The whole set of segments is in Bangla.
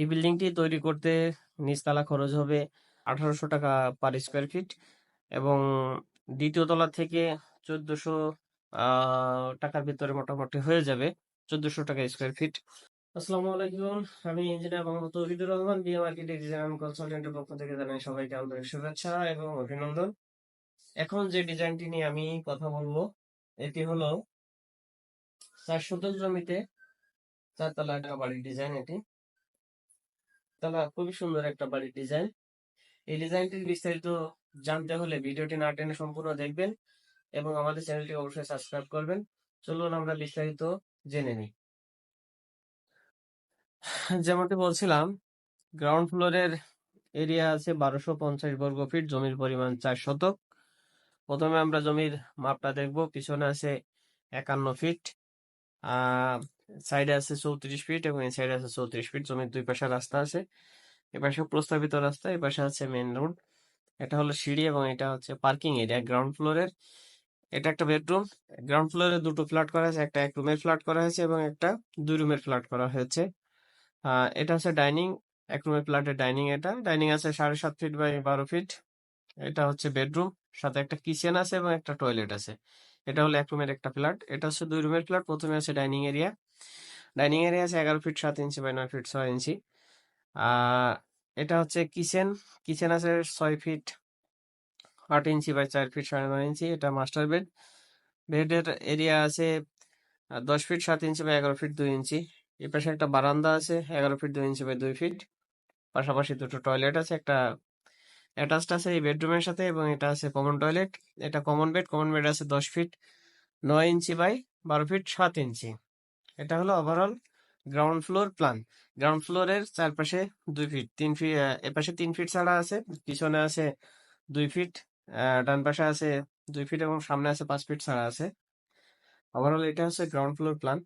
এই বিল্ডিংটি তৈরি করতে নিচতলা খরচ হবে আঠারোশো টাকা পার স্কোয়ার ফিট এবং দ্বিতীয় তলা থেকে চোদ্দশো টাকার ভিতরে মোটামুটি হয়ে যাবে চোদ্দশো টাকা স্কোয়ার ফিট আসসালামু আলাইকুম, আমি engineer Mohammad Tauhidur Rahman BM architect design কনসালটেন্টের পক্ষ থেকে জানাই সবাইকে আন্তরিক শুভেচ্ছা এবং অভিনন্দন। এখন যে ডিজাইনটি নিয়ে আমি কথা বলব, এটি হলো চার শতক জমিতে চারতলা একটা বাড়ির ডিজাইন এটি। তাহলে খুবই সুন্দর একটা বাড়ির ডিজাইন এই ডিজাইনটির বিস্তারিত জানতে হলে ভিডিওটি না টেনে সম্পূর্ণ দেখবেন এবং আমাদের চ্যানেলটি অবশ্যই সাবস্ক্রাইব করবেন। চলুন আমরা বিস্তারিত জেনে নিই। যেমনটি বলছিলাম গ্রাউন্ড ফ্লোরের এরিয়া আছে বারোশো পঞ্চাশ বর্গ ফিট জমির পরিমাণ চার শতক। প্রথমে আমরা জমির মাপটা দেখব, পিছনে আছে একান্ন ফিট সাইডে আছে চৌত্রিশ ফিট এবং এই সাইডে আছে চৌত্রিশ ফিট। জমির দুই পাশে রাস্তা আছে, এ পাশে প্রস্তাবিত রাস্তা, এ পাশে আছে মেন রোড এটা হলো সিঁড়ি এবং এটা হচ্ছে পার্কিং এরিয়া গ্রাউন্ড ফ্লোরের এটা একটা বেডরুম গ্রাউন্ড ফ্লোরে দুটো ফ্ল্যাট করা হয়েছে একটা এক রুমের ফ্ল্যাট করা হয়েছে এবং একটা দুই রুমের ফ্ল্যাট করা হয়েছে। এটা হচ্ছে ডাইনিং এক রুমের ফ্ল্যাটের ডাইনিং এটা। ডাইনিং আছে সাড়ে সাত ফিট বাই বারো ফিট। এটা হচ্ছে বেডরুম সাথে একটা কিচেন আছে এবং একটা টয়লেট আছে। এটা হলো এক রুমের একটা ফ্ল্যাট এটা হচ্ছে দুই রুমের ফ্ল্যাট প্রথমে আছে ডাইনিং এরিয়া ডাইনিং এরিয়া আছে এগারো ফিট সাত ইঞ্চি বাই নয় ফিট ছয় ইঞ্চি। এটা হচ্ছে কিচেন। কিচেন আছে ছয় ফিট আট ইঞ্চি বাই চার ফিট সাড়ে নয় ইঞ্চি। এটা মাস্টার বেড। বেডের এরিয়া আছে দশ ফিট সাত ইঞ্চি বাই এগারো ফিট দুই ইঞ্চি। এ পাশে একটা বারান্দা আছে, এগারো ফিট দুই ইঞ্চি বাই দুই ফিট। পাশাপাশি দুটো টয়লেট আছে, একটা অ্যাটাচড আছে এই বেডরুমের সাথে এবং এটা আছে কমন টয়লেট। এটা কমন বেড কমন বেড আছে দশ ফিট নয় ইঞ্চি বাই বারো ফিট সাত ইঞ্চি। এটা হলো overall ground floor plan ground ফ্লোরের চারপাশে দুই ফিট তিন ফিট এপাশে তিন ফিট ছাড়া আছে, পিছনে আছে দুই ফিট ডান পাশে আছে দুই ফিট এবং সামনে আছে পাঁচ ফিট ছাড়া আছে। ওভারঅল এটা হচ্ছে গ্রাউন্ড ফ্লোর প্ল্যান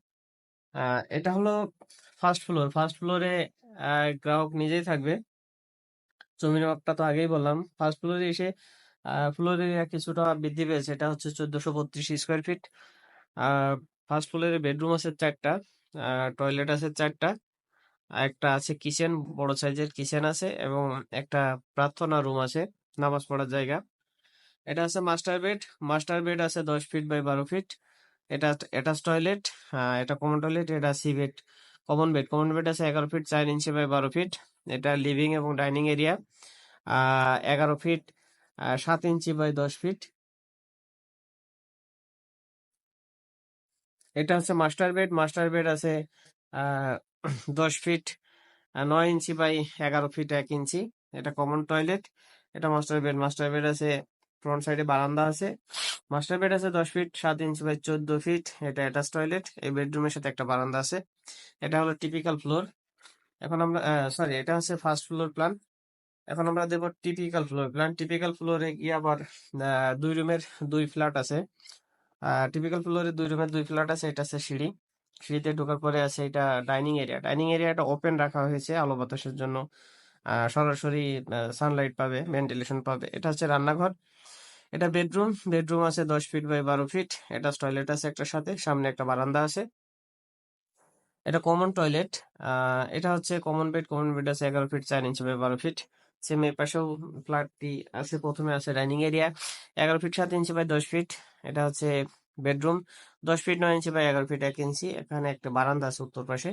এটা হলো ফার্স্ট ফ্লোর ফার্স্ট ফ্লোরে গ্রাহক নিজেই থাকবে। জমির মাপটা তো আগেই বললাম। ফার্স্ট ফ্লোরে এসে ফ্লোর এরিয়া কিছুটা বৃদ্ধি পেয়েছে। এটা হচ্ছে চোদ্দশো বত্রিশ স্কোয়ার ফিট ফার্স্ট ফ্লোরে বেডরুম আছে চারটা টয়লেট আছে চারটা একটা আছে কিচেন বড় সাইজের কিচেন আছে এবং একটা প্রার্থনা রুম আছে, নামাজ পড়ার জায়গা। এটা আছে মাস্টার বেড মাস্টার বেড আছে দশ ফিট বাই বারো ফিট এটা অ্যাটাচ টয়লেট এটা কমন টয়লেট এটা see bed common bed common bed আছে এগারো ফিট চার ইঞ্চি বাই বারো ফিট এটা লিভিং এবং ডাইনিং এরিয়া এগারো ফিট সাত ইঞ্চি বাই দশ ফিট এটা হচ্ছে মাস্টার বেড মাস্টার বেড আছে দশ ফিট নয় ইঞ্চি বাই এগারো ফিট এক ইঞ্চি। এটা কমন টয়লেট এটা মাস্টার বেড মাস্টার বেড আছে ফ্রন্ট সাইডে বারান্দা আছে। মাস্টার বেড আছে দশ ফিট, সাত ইঞ্চি বাই চোদ্দ ফিট, এটা অ্যাটাচ টয়লেট এই বেডরুমের সাথে একটা বারান্দা আছে। এটা হলো টিপিক্যাল ফ্লোর এখন আমরা সরি এটা হচ্ছে ফার্স্ট ফ্লোর প্ল্যান এখন আমরা দেবো টিপিক্যাল ফ্লোর প্ল্যান টিপিক্যাল ফ্লোরে গিয়ে আবার দুই রুমের দুই ফ্ল্যাট আছে। টিপিক্যাল ফ্লোরে দুই রুমের দুই ফ্ল্যাট আছে, এটা আছে সিঁড়ি। সিঁড়িতে ঢোকার পরে আছে এটা ডাইনিং এরিয়া ডাইনিং এরিয়াটা ওপেন রাখা হয়েছে আলো বাতাসের জন্য। সরাসরি সানলাইট পাবে ভেন্টিলেশন পাবে। এটা হচ্ছে রান্নাঘর। এটা বেডরুম বেডরুম আছে দশ ফিট বাই বারো ফিট এটা টয়লেট আছে একটার সাথে। সামনে একটা বারান্দা আছে। এটা কমন টয়লেট এটা হচ্ছে কমন বেড কমন বেড আছে এগারো ফিট চার ইঞ্চি বাই বারো ফিট সেম পাশেও ফ্ল্যাটটি আছে, প্রথমে আছে ডাইনিং এরিয়া, এগারো ফিট সাত ইঞ্চি বাই দশ ফিট, এটা হচ্ছে বেডরুম, দশ ফিট নয় ইঞ্চি বাই এগারো ফিট এক ইঞ্চি, এখানে একটা বারান্দা আছে উত্তর পাশে।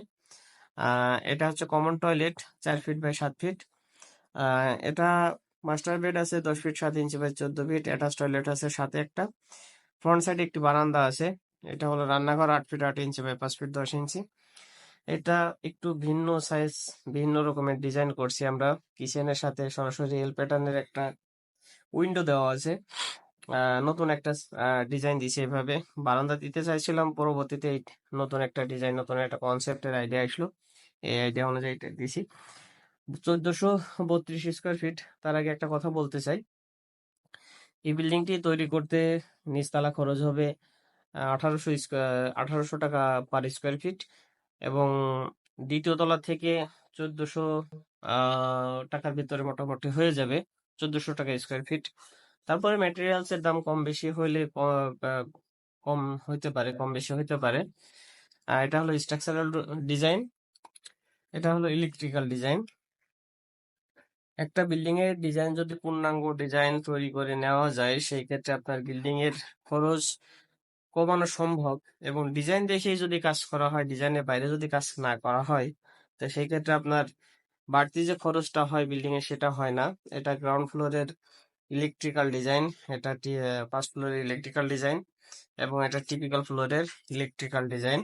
এটা হচ্ছে কমন টয়লেট, চার ফিট বাই সাত ফিট। এটা মাস্টার বেড আছে, দশ ফিট সাত ইঞ্চি বাই চোদ্দ ফিট, অ্যাটাচ টয়লেট আছে সাথে একটা। ফ্রন্ট সাইডে একটি বারান্দা আছে, এটা হলো রান্নাঘর, আট ফিট আট ইঞ্চি বাই পাঁচ ফিট দশ ইঞ্চি। এটা একটু ভিন্ন সাইজ ভিন্ন রকমের ডিজাইন করছি আমরা। কিচেনের সাথে সরাসরি এল প্যাটার্নের একটা উইন্ডো দেওয়া আছে। নতুন একটা ডিজাইন দিছি এভাবে। বারান্দা দিতে চাইছিলাম, পরবর্তীতে নতুন একটা ডিজাইন নতুন একটা কনসেপ্টের আইডিয়া আসলো। এই আইডিয়া অনুযায়ী এটা দিছি চোদ্দশো বত্রিশ স্কোয়ার ফিট তার আগে একটা কথা বলতে চাই। এই বিল্ডিংটি তৈরি করতে নিচতলা খরচ হবে আঠারোশো স্কোয়ার আঠারোশো টাকা পার স্কোয়ার ফিট এবং দ্বিতীয় তলা থেকে চোদ্দশো টাকার ভিতরে মোটামুটি হয়ে যাবে, চোদ্দশো টাকা স্কোয়ার ফিট তারপরে ম্যাটেরিয়ালস এর দাম কম বেশি হইলে কম হইতে পারে, কম বেশি হইতে পারে। আর এটা হলো স্ট্রাকচারাল ডিজাইন এটা হলো ইলেকট্রিক্যাল ডিজাইন একটা বিল্ডিং এর ডিজাইন যদি পূর্ণাঙ্গ ডিজাইন তৈরি করে নেওয়া যায়, সেই ক্ষেত্রে আপনার বিল্ডিং এর খরচ কমানো সম্ভব এবং ডিজাইন দেখেই যদি কাজ করা হয় ডিজাইনের বাইরে যদি কাজ না করা হয়, তো সেই ক্ষেত্রে আপনার বাড়তি যে খরচটা হয় বিল্ডিং এ সেটা হয় না। এটা গ্রাউন্ড ফ্লোরের ইলেকট্রিক্যাল ডিজাইন এটা ফার্স্ট ফ্লোরের ইলেকট্রিক্যাল ডিজাইন এবং এটা টিপিক্যাল ফ্লোরের ইলেকট্রিক্যাল ডিজাইন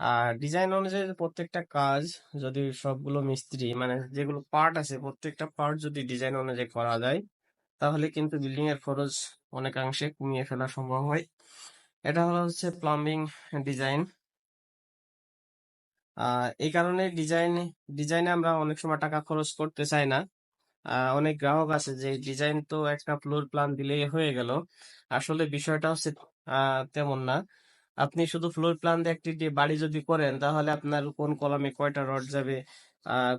আর ডিজাইন অনুযায়ী প্রত্যেকটা কাজ, যদি সবগুলো মিস্ত্রি মানে যেগুলো পার্ট আছে, প্রত্যেকটা পার্ট যদি ডিজাইন অনুযায়ী করা যায়, তাহলে কিন্তু বিল্ডিং এর খরচ অনেকাংশে কমিয়ে ফেলা সম্ভব হয়। এটা হলো হচ্ছে প্লাম্বিং ডিজাইন এই কারণে ডিজাইন ডিজাইনে আমরা অনেক সময় টাকা খরচ করতে চাই না। অনেক গ্রাহক আছে যে ডিজাইন তো একটা ফ্লোর প্ল্যান দিলেই হয়ে গেল। আসলে বিষয়টা হচ্ছে তেমন না। আপনি শুধু ফ্লোর প্ল্যান দিয়ে একটি বাড়ি যদি করেন, তাহলে আপনার কোন কলামে কয়টা রড যাবে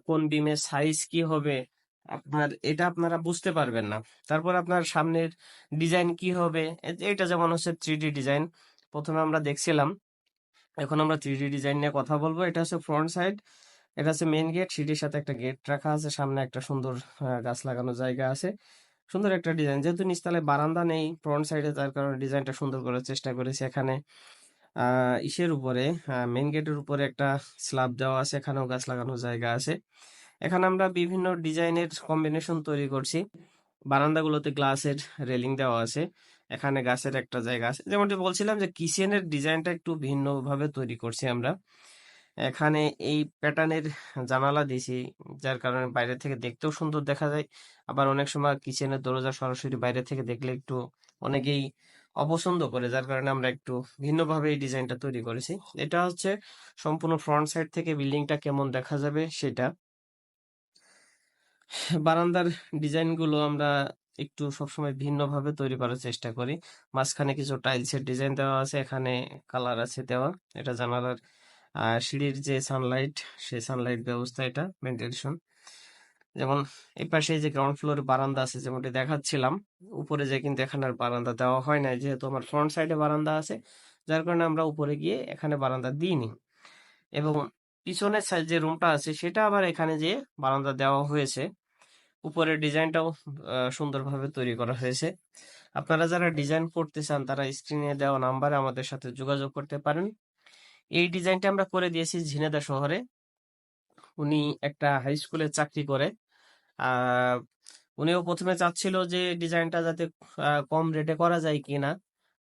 কোন বিমের সাইজ কি হবে আপনার, এটা আপনারা বুঝতে পারবেন না। তারপর আপনার সামনের ডিজাইন কি হবে? এটা যেমন হচ্ছে থ্রি ডিজাইন। প্রথমে আমরা দেখছিলাম, এখন আমরা থ্রি ডিজাইন নিয়ে কথা বলব। এটা হচ্ছে ফ্রন্ট সাইড এটা হচ্ছে মেন গেট সিঁড়ির সাথে একটা গেট রাখা আছে। সামনে একটা সুন্দর গাছ লাগানো জায়গা আছে। সুন্দর একটা ডিজাইন। যেহেতু নিচতলায় বারান্দা নেই ফ্রন্ট সাইডে তার কারণে ডিজাইনটা সুন্দর করার চেষ্টা করেছি এখানে। ইসের উপরে মেইন গেটের উপরে একটা স্ল্যাব দেওয়া আছে। এখানেও গাছ লাগানোর জায়গা আছে। এখানে আমরা বিভিন্ন ডিজাইনের কম্বিনেশন তৈরি করছি। বারান্দাগুলোতে গ্লাসের রেলিং দেওয়া আছে। এখানে গাছের একটা জায়গা আছে। যেমনটি বলছিলাম যে কিচেনের ডিজাইনটা একটু ভিন্নভাবে তৈরি করছি আমরা। এখানে এই প্যাটার্নের জানালা দিয়েছি, যার কারণে বাইরে থেকে দেখতেও সুন্দর দেখা যায়। আবার অনেক সময় কিচেনের দরজা সরাসরি বাইরে থেকে দেখলে একটু অনেকেই অপছন্দ করে, যার কারণে আমরা একটু ভিন্নভাবে এই ডিজাইনটা তৈরি করেছি। এটা হচ্ছে সম্পূর্ণ ফ্রন্ট সাইড থেকে বিল্ডিংটা কেমন দেখা যাবে সেটা। বারান্দার ডিজাইনগুলো আমরা একটু সবসময় ভিন্নভাবে তৈরি করার চেষ্টা করি। মাঝখানে কিছু টাইলসের ডিজাইন দেওয়া আছে, এখানে কালার আছে দেওয়া। এটা জানালার সিঁড়ির যে সানলাইট সেই সানলাইট ব্যবস্থা এটা ভেন্টিলেশন যেমন এই পাশে যে গ্রাউন্ড ফ্লোরে বারান্দা আছে, যেমনটি দেখাচ্ছিলাম, উপরে যে কিন্তু এখানে আর বারান্দা দেওয়া হয় না যেহেতু আমার ফ্রন্ট সাইডে বারান্দা আছে, যার কারণে আমরা উপরে গিয়ে এখানে বারান্দা দিইনি। এবং পিছনের সাইড যে রুমটা আছে, সেটা আবার এখানে যে বারান্দা দেওয়া হয়েছে, উপরের ডিজাইনটাও সুন্দরভাবে তৈরি করা হয়েছে। আপনারা যারা ডিজাইন করতে চান, তারা স্ক্রিনে দেওয়া নাম্বারে আমাদের সাথে যোগাযোগ করতে পারেন। এই ডিজাইনটা আমরা করে দিয়েছি ঝিনেদা শহরে। উনি একটা হাই স্কুলে চাকরি করে। উনিও প্রথমে চাচ্ছিল যে ডিজাইনটা যাতে কম রেটে করা যায় কিনা।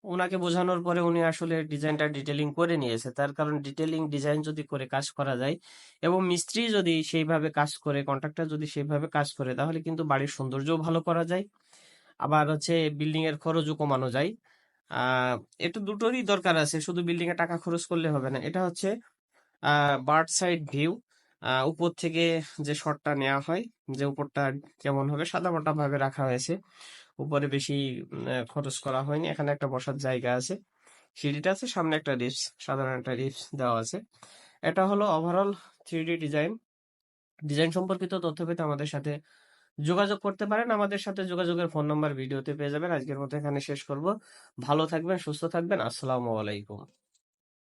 ওনাকে বোঝানোর পরে উনি আসলে ডিজাইনটা ডিটেলিং করে নিয়েছে। তার কারণ ডিটেলিং ডিজাইন যদি করে কাজ করা যায় এবং মিস্ত্রি যদি সেইভাবে কাজ করে কন্ট্রাক্টর যদি সেইভাবে কাজ করে, তাহলে কিন্তু বাড়ির সৌন্দর্যও ভালো করা যায়। আবার হচ্ছে বিল্ডিং এর খরচও কমানো যায়। এটা দুটোরই দরকার আছে, শুধু বিল্ডিং এ টাকা খরচ করলে হবে না। এটা হচ্ছে বার্ড সাইড ভিউ। উপর থেকে যে শটটা নেওয়া হয়, যে উপরটা কেমন হবে সাদামাটা ভাবে রাখা হয়েছে। উপরে বেশি খরচ করা হয়নি। এখানে একটা বসার জায়গা আছে। সিঁড়িটা আছে, সামনে একটা রিপস সাধারণ একটা রিপস দেওয়া আছে। এটা হলো ওভারঅল থ্রি ডিজাইন ডিজাইন সম্পর্কিত তথ্য পেতে আমাদের সাথে যোগাযোগ করতে পারেন। আমাদের সাথে যোগাযোগের ফোন নাম্বার ভিডিওতে পেয়ে যাবেন। আজকের মতো এখানে শেষ করব। ভালো থাকবেন, সুস্থ থাকবেন। আসসালামু আলাইকুম।